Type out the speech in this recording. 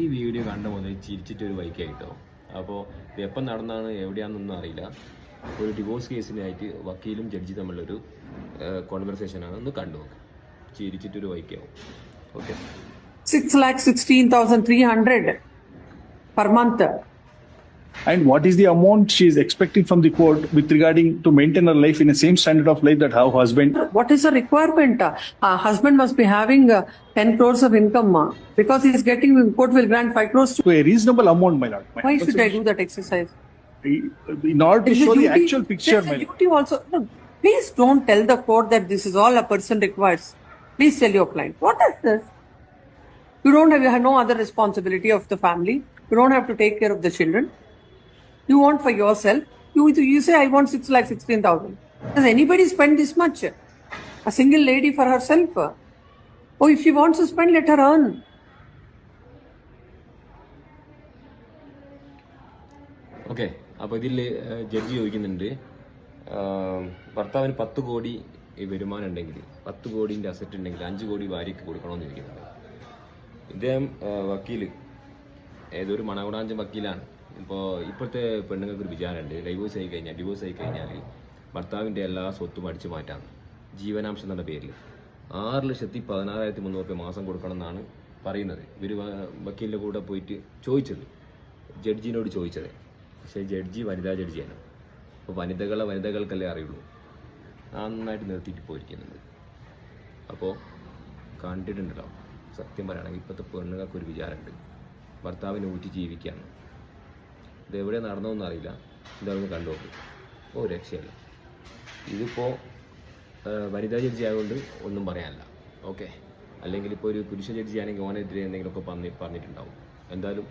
ഈ വീഡിയോ കണ്ട പോകുന്നത് ചിരിച്ചിട്ട് ഒരു ബൈക്കായിട്ടോ അപ്പോൾ ഇത് എപ്പം നടന്നാണ് എവിടെയാണെന്നൊന്നും അറിയില്ല. ഒരു ഡിവോഴ്സ് കേസിനായിട്ട് വക്കീലും ജഡ്ജി തമ്മിലൊരു കോൺവെർസേഷനാണ് ഒന്ന് കണ്ടു നോക്ക്. ചിരിച്ചിട്ടൊരു വൈക്കാവും okay six lakh sixteen thousand three hundred per month. And what is the amount she is expecting from the court with regarding to maintain her life in the same standard of life that her husband? What is the requirement? Uh, husband must be having uh, 10 crores of income uh, because he is getting, court will grant 5 crores. To, To a reasonable amount, my lord. My why should I do that exercise? In order to show the duty- actual picture, my duty also. No, please don't tell the court that this is all a person requires. Please tell your client. What is this? You don't have, you have no other responsibility of the family. You don't have to take care of the children. You want for yourself. You, you say, I want 6 lakh 16,000. Does anybody spend this much? A single lady for herself? Oh, if she wants to spend, let her earn. Okay അപ്പോൾ ഇതിൽ judge ചോദിക്കുന്നുണ്ട് ഭർത്താവിന് പത്ത് കോടി വരുമാനം ഉണ്ടെങ്കിൽ പത്ത് കോടിന്റെ asset ഉണ്ടെങ്കിൽ അഞ്ച് കോടി ഭാര്യയ്ക്ക് കൊടുക്കണമെന്ന് ചോദിക്കുന്നുണ്ട് ഇദ്ദേഹം വക്കീൽ ഏതൊരു മണകുടാഞ്ചൻ വക്കീലാണ്. ഇപ്പോൾ ഇപ്പോഴത്തെ പെണ്ണുങ്ങൾക്ക് ഒരു വിചാരമുണ്ട്. ഡൈവോഴ്സ് ആയി കഴിഞ്ഞാൽ ഡിവോഴ്സ് ആയി കഴിഞ്ഞാൽ ഭർത്താവിന്റെ എല്ലാ സ്വത്തും അടിച്ചു മാറ്റാം. ജീവനാംശം എന്നുള്ള പേരിൽ. ആറ് ലക്ഷത്തി പതിനാറായിരത്തി മുന്നൂറ് രൂപ മാസം കൊടുക്കണം എന്നാണ് പറയുന്നത്. ഇവർ വക്കീലിന്റെ കൂടെ പോയിട്ട് ചോദിച്ചത്. ജഡ്ജിനോട് ചോദിച്ചത്. പക്ഷേ ജഡ്ജി വനിതാ ജഡ്ജിയാണ്. അപ്പോൾ വനിതകളെ വനിതകൾക്കല്ലേ അറിയുള്ളൂ. നന്നായിട്ട് നിർത്തിയിട്ട് പോയിരിക്കുന്നുണ്ട് അപ്പോൾ കണ്ടിട്ടുണ്ടല്ലോ. സത്യം പറയുകയാണെങ്കിൽ ഇപ്പോഴത്തെ പെണ്ണുങ്ങൾക്ക് ഒരു വിചാരമുണ്ട്. ഭർത്താവിനെ ഊറ്റി ജീവിക്കുകയാണ്. ഇത് എവിടെ നടന്നതെന്ന് അറിയില്ല. ഇതൊന്ന് കണ്ടു നോക്ക്. ഓ രക്ഷയല്ല. ഇതിപ്പോൾ വനിതാ ജഡ്ജി ആയതുകൊണ്ട് ഒന്നും പറയാനില്ല. ഓക്കെ. അല്ലെങ്കിൽ ഇപ്പോൾ ഒരു പുരുഷ ജഡ്ജി ആണെങ്കിൽ ഓനെതിരെ എന്തെങ്കിലുമൊക്കെ പറഞ്ഞ് പറഞ്ഞിട്ടുണ്ടാവും. എന്തായാലും